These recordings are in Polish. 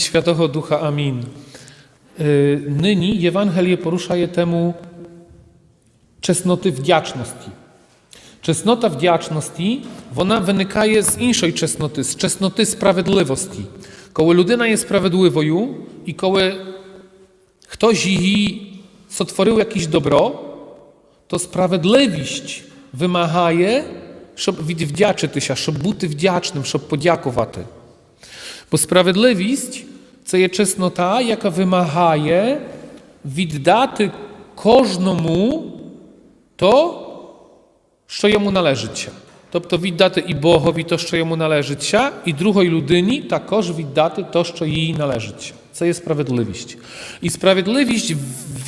Świętego Ducha. Amin. Y, Nyní Ewangelie porusza je temu czesnoty wdzięczności. Czesnota wdzięczności, ona виникає з іншої чесноти, з чесноти справедливості. Коли людина є справедливою, і коли хтось її сотворив якесь добро, то справедливість вимагає, щоб відвдячитися, щоб бути вдячним, щоб подякувати. Бо справедливість це є чеснота, яка вимагає віддати кожному то, що йому належиться. Тобто віддати і Богові то, що йому належиться, і другій людині також віддати то, що їй належиться. Це є справедливість. І справедливість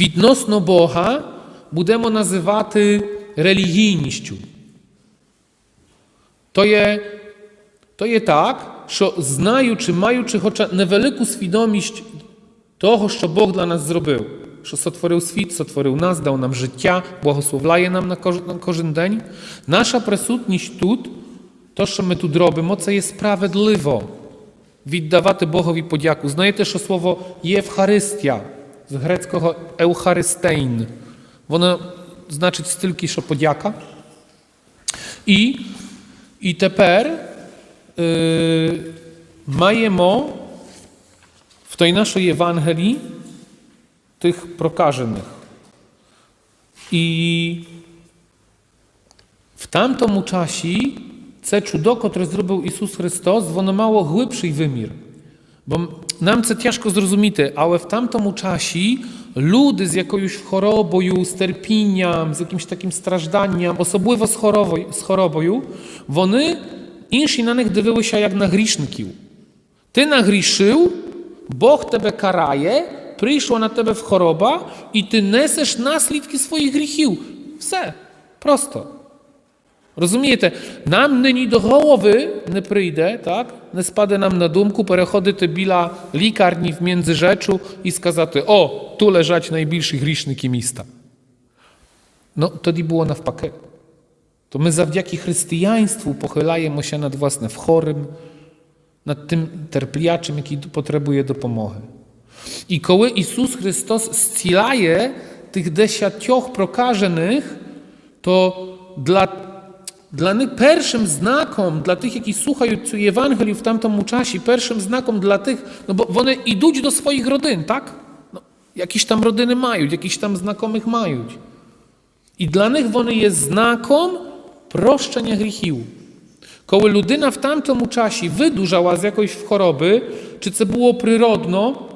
відносно Бога будемо називати релігійністю. То є то є так, що знаючи, маючи хоча невелику свідомість того, що Бог для нас зробив, що сотворив світ, сотворив нас, дав нам життя, благословляє нам на кожен, на кожен день, наша присутність тут, то, що ми тут робимо, це є справедливо віддавати Богові подяку. Знаєте, що слово Євхаристія з грецького Еухаристейн. Воно значить стільки, що подяка. І, і тепер Yy, маємо в той нашій Євангелії тих прокажених. І в тамтому часі це чудо, котре зробив Ісус Христос, воно мало глибший вимір. Бо нам це тяжко зрозуміти, але в тамтому часі люди з якоюсь хворобою, з терпінням, з якимось таким стражданням, особливо з хворобою, з хворобою, вони інші на них дивилися як на грішників. Ти нагрішив, Бог тебе карає, прийшла на тебе хвороба, і ти несеш наслідки своїх гріхів. Все. Просто. Розумієте, нам нині до голови не прийде, так? не спаде нам на думку переходити біля лікарні в Міндзижечу і сказати: О, tu лежать найбільші грішники міста. Ну, тоді було навпаки. to my zawdzięki chrystijaństwu pochylajemy się nad własnym chorym, nad tym terpliaczym, jaki potrzebuje dopomochy. I koły Jezus Chrystus zcilaje tych desiatioch prokażenych, to dla, dla nich pierwszym znakom, dla tych, jaki słuchają Ewangelii w tamtym czasie, pierwszym znakom dla tych, no bo one idą do swoich rodyn, tak? No, jakieś tam rodyny mają, jakieś tam znakomych mają. I dla nich one jest znakom, proszczenia grichił. Koły ludyna w tamtym czasie wydłużała z jakiejś w choroby, czy co było przyrodno,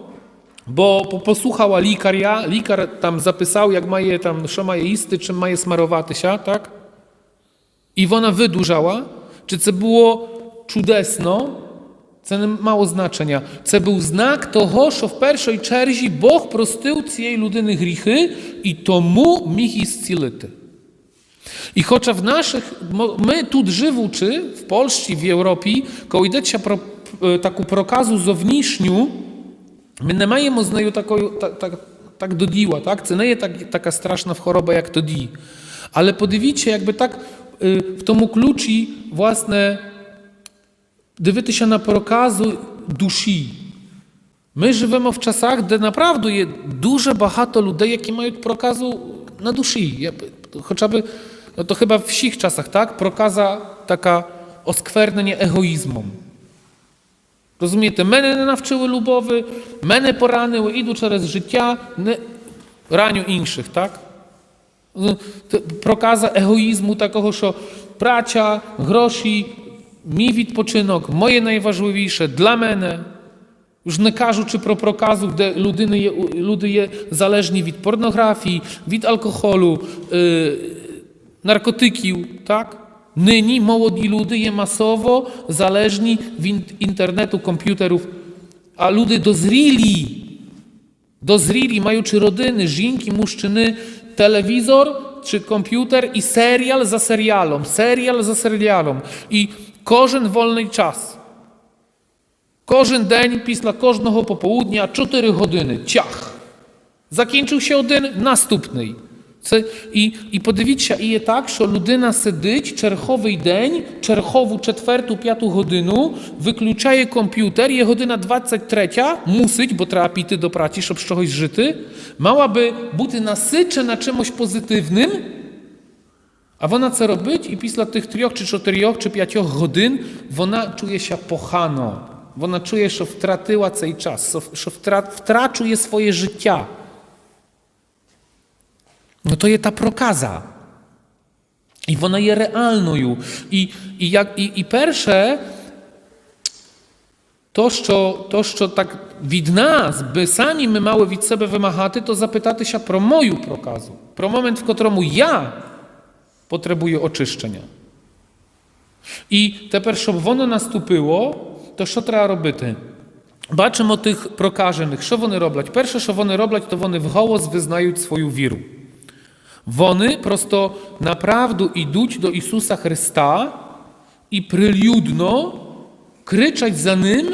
bo posłuchała likaria, likar tam zapisał, jak maje tam, co maje isty, czym maje smarowaty się, tak? I ona wydłużała, czy co było czudesno, co mało znaczenia. Co był znak to że w pierwszej czerzi Bóg prostył jej ludyny grichy i tomu mich iscility. І хоча в наших, ми тут живучи, в Польщі, в Європі, коли йдеться про таку проказу зовнішню, ми не маємо з нею такою, так, так, так до діла, так? Це не є так, така страшна хвороба, як тоді. Але подивіться, якби так в тому ключі, власне, дивитися на проказу душі. Ми живемо в часах, де направду є дуже багато людей, які мають проказу на душі. Хоча б, no to chyba w всіх czasach, tak? Проказа така осквернення егоїзмом. Розумієте, мене не навчили любові, мене поранили, іду через життя, не раню інших, так? Проказа егоїзму такого, що праця, гроші, мій відпочинок, моє найважливіше для мене. Już nie кажучи про проказу, де людини є, люди є залежні від порнографії, від алкоголю, narkotyki, tak? Nyni młodzi ludzie masowo zależni w internetu, komputerów, a ludzie dozrili, dozrili, mają czy rodyny, żinki, muszczyny, telewizor czy komputer i serial za serialom, serial za serialom i korzyn wolny czas. Korzyn dzień pisla każdego popołudnia, cztery godziny, ciach. Zakończył się jeden, następny. Це, і, і подивіться, і є так, що людина сидить черговий день, чергову четверту, п'яту годину, виключає комп'ютер, є година 23, мусить, бо треба піти до праці, щоб з чогось жити, мала би бути насичена чимось позитивним, а вона це робить, і після тих трьох, чи чотирьох, чи п'ятьох годин вона чує się погано. Вона чує, що втратила цей час, що втра- втрачує своє життя. No to jest ta prokaza. I ona jest realnою. I, i, jak, i, i перше, то що, то, що так від нас, би самі ми мали від себе вимагати, то запитатися про мою проказу, про момент, в котрому я потребую очищення. І тепер, щоб воно наступило, то що треба робити? Бачимо тих прокажених, що вони роблять? Перше, що вони роблять, то вони вголос визнають свою віру. Wony prosto naprawdę iduć do Jezusa Chrysta i pryludno kryczać za Nim,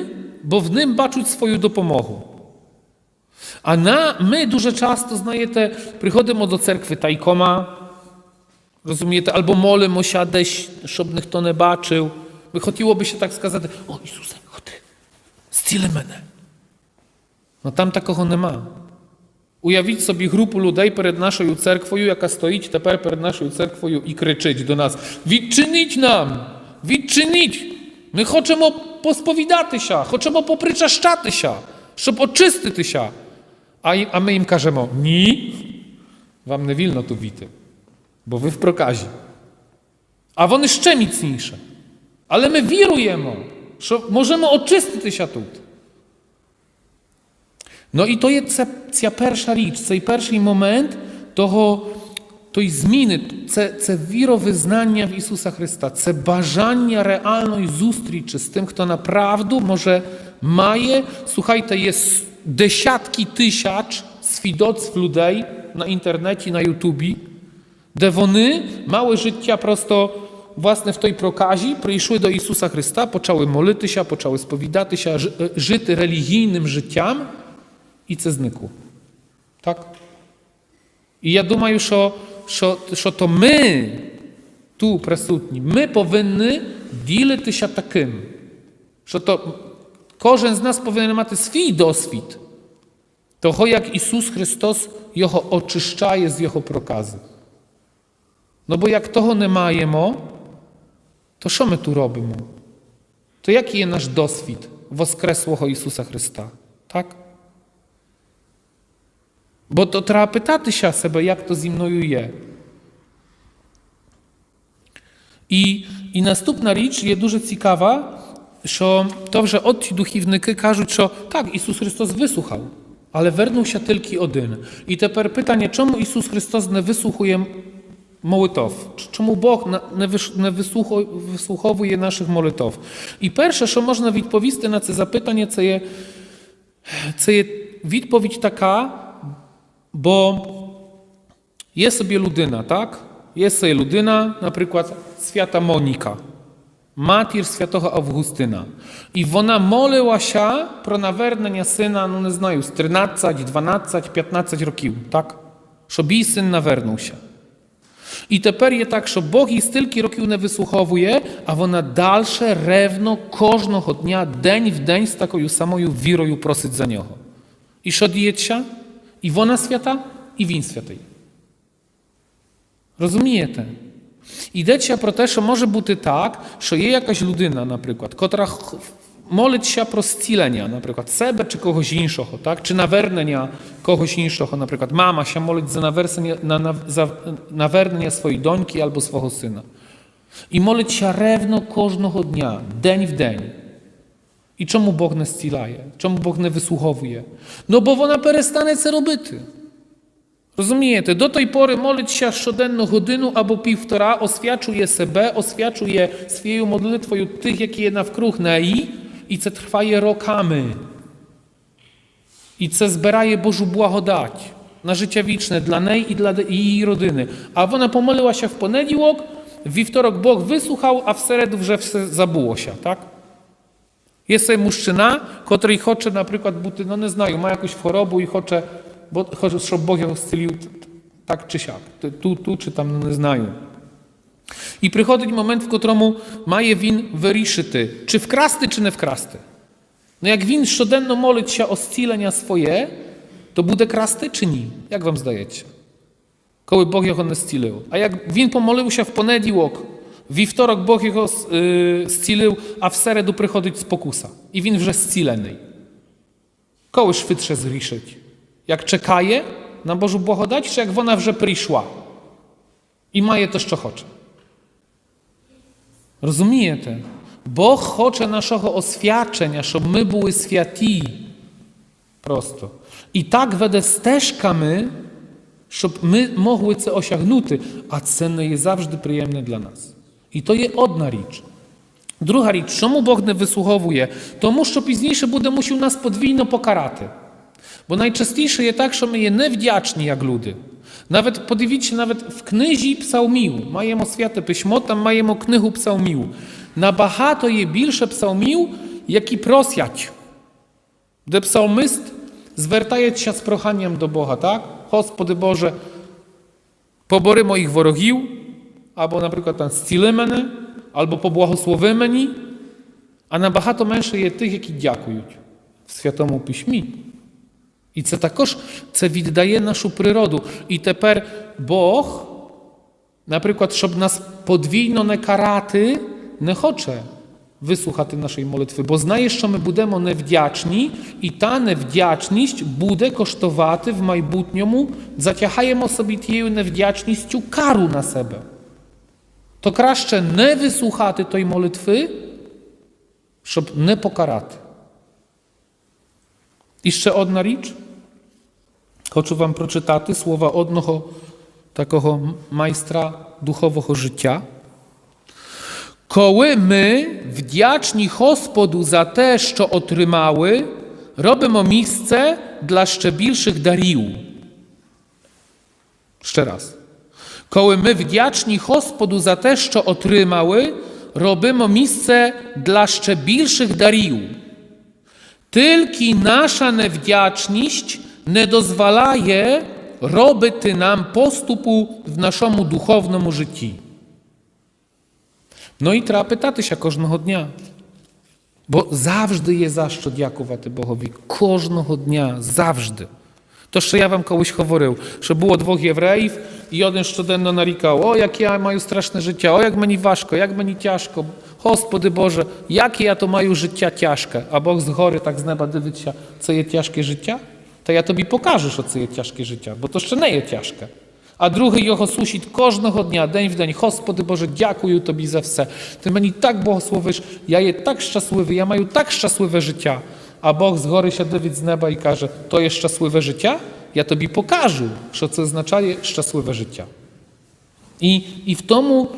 bo w Nim baczuć swoją dopomogu. A na, my duże często, znajete, przychodzimy do cerkwy tajkoma, rozumiecie, albo molimy się deś, żebnych to nie baczył. By się tak skazać, o Jezuse, chodź, stile mnie. No tam takiego nie ma Уявіть собі групу людей перед нашою церквою, яка стоїть тепер перед нашою церквою і кричить до нас: Відчиніть нам! Відчиніть! Ми хочемо посповідатися, хочемо попричащатися, щоб очиститися. А, й- а ми їм кажемо: ні, вам не вільно тут війти, бо ви в проказі. А вони ще міцніше. Але ми віруємо, що можемо очиститися тут. No i to jest ця, ця перша річ, цей перший момент того, тої зміни, це, це віровизнання в Ісуса Христа, це бажання реальної зустрічі з тим, хто направду може має, słuchajcie, jest десятки тисяч свідоцтв людей на інтернеті, на Ютубі, де вони мали життя просто власне в той проказі, прийшли до Ісуса Христа, почали молитися, почали сповідатися, жи- е, жити релігійним життям, і це зникло. Так? І я думаю, що, що, що то ми, tu присутні, ми повинні ділитися таким, що то кожен з нас повинен мати свій досвід того, як Ісус Христос його очищає з Його прокази. No bo jak того не маємо, то що ми тут робимо? То який є наш досвід Воскреслого Ісуса Христа? Так? Бо то треба питатися себе, як то зі мною є. І, і наступна річ є дуже цікава, що то вже от ці духівники кажуть, що так, Ісус Христос вислухав, але вернувся тільки один. І тепер питання, чому Ісус Христос не вислухує молитов? Чому Бог на- не виш- не вислухо- вислуховує наших молитов? І перше, що можна відповісти на це запитання, це є, це є відповідь така, bo jest sobie ludyna, tak? Jest sobie ludyna, na przykład świata Monika, matir świętego Augustyna. I ona moliła się pro nawernenia syna, no nie znaju, z 13, 12, 15 tak? Żeby syn nawernął się. I teper je tak, że Bóg stylki rokił nie wysłuchowuje, a ona dalsze rewno, każdego dnia, dzień w dzień z taką samą wiroju prosić za niego. I szodijecie się? i wona świata, i win światej. Rozumiecie? Idecie pro te, że może być tak, że jest jakaś ludyna na przykład, która molić się pro scilenia, na przykład sebe czy kogoś inszego, tak? czy nawernenia kogoś inszego, na przykład mama się molić za nawernenie, na, na, za swojej dońki albo swojego syna. I molić się rewno każdego dnia, dzień w dzień. І чому Бог не зціляє? Чому Бог не вислуховує? Ну бо вона перестане це робити. Розумієте, до той пори молиться щоденно годину або півтора, освячує себе, освячує своєю modlitwою тих, які є навкруг неї, і це триває роками. І це збирає Божу благодать на життя вічне для неї і для її родини. А вона помолилася в понеділок, в вівторок Бог вислухав, а в середу вже все забулося, так? Jest sobie muszczyna, który hocze na przykład buty, no nie znają, ma jakąś chorobę i hocze, bo hocze z Bogiem tak czy siak, tu, tu czy tam, no nie znają. I przychodzi moment, w którym maje win wyryszyty, czy wkrasty, czy nie wkrasty. No jak win szczodenno molić się o scilenia swoje, to bude krasty czy nie? Jak wam zdajecie? Koły Bogiem one scilił. A jak win pomolił się w poniedziałek, вівторок Бог його зцілив, а в середу приходить спокуса. І він вже зцілений. Коли швидше згрішить? Jak czekaje na Bożą благодать, czy jak wona вже прийшла і має те, що хоче? Розумієте? Бог хоче нашого освячення, щоб ми були святі. Просто. І так веде стежками, щоб ми могли це осягнути, а це не є завжди приємне для нас. І то є одна річ. Друга річ, чому Бог не вислуговує? Тому що пізніше буде мусив нас подвійно покарати. Бо найчастіше є так, що ми є невдячні як люди. Навіть подивіться, навіть в книзі псалмів, маємо святе письмо, там маємо книгу псалмів. Набагато є більше псалмів, які просять, де псалмист звертається з проханням до Бога, так? Господи Боже, побори моїх ворогів, або, наприклад, там, зціли мене, або поблагослови мені, а набагато менше є тих, які дякують в Святому Письмі. І це також це віддає нашу природу. І тепер Бог, наприклад, щоб нас подвійно не карати, не хоче вислухати нашої молитви, бо знає, що ми будемо невдячні, і та невдячність буде коштувати в майбутньому, затягаємо собі тією невдячністю кару на себе. То краще не вислухати той молитви, щоб не покарати. І ще одна річ. Хочу вам прочитати слова одного такого майстра духового життя. Коли ми вдячні Господу за те, що отримали, робимо місце для ще більших дарів. Ще раз. Коли ми вдячні Господу за те, що отримали, робимо місце для ще більших дарів. Тільки наша невдячність не дозволяє робити нам поступу в нашому духовному житті. Ну і треба питатися кожного дня. Бо завжди є за що дякувати Богові. Кожного дня, завжди. То, що я вам колись говорив, що було двох євреїв, і один щоденно нарікав: О, як я маю страшне життя, о, як мені важко, як мені тяжко. Господи Боже, як я то маю життя тяжке, а Бог згори так з неба дивиться, це є тяжке життя? Та я тобі покажу, що це є тяжке життя, бо то ще не є тяжке. А другий його сусід кожного дня, день в день, Господи Боже, дякую Тобі за все. Ти мені так благословиш, я є так щасливий, я маю так щасливе життя. А Бог згори ще дивить з неба і каже, то є щасливе життя, я тобі покажу, що це означає щасливе життя. І, і в тому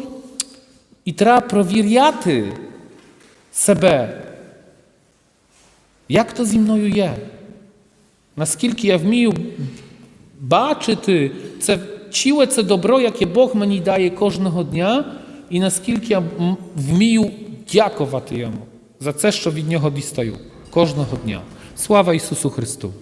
і треба провіряти себе, як то зі мною є. Наскільки я вмію бачити це ціле це добро, яке Бог мені дає кожного дня, і наскільки я вмію дякувати йому за це, що від нього дістаю кожного дня. Слава Ісусу Христу!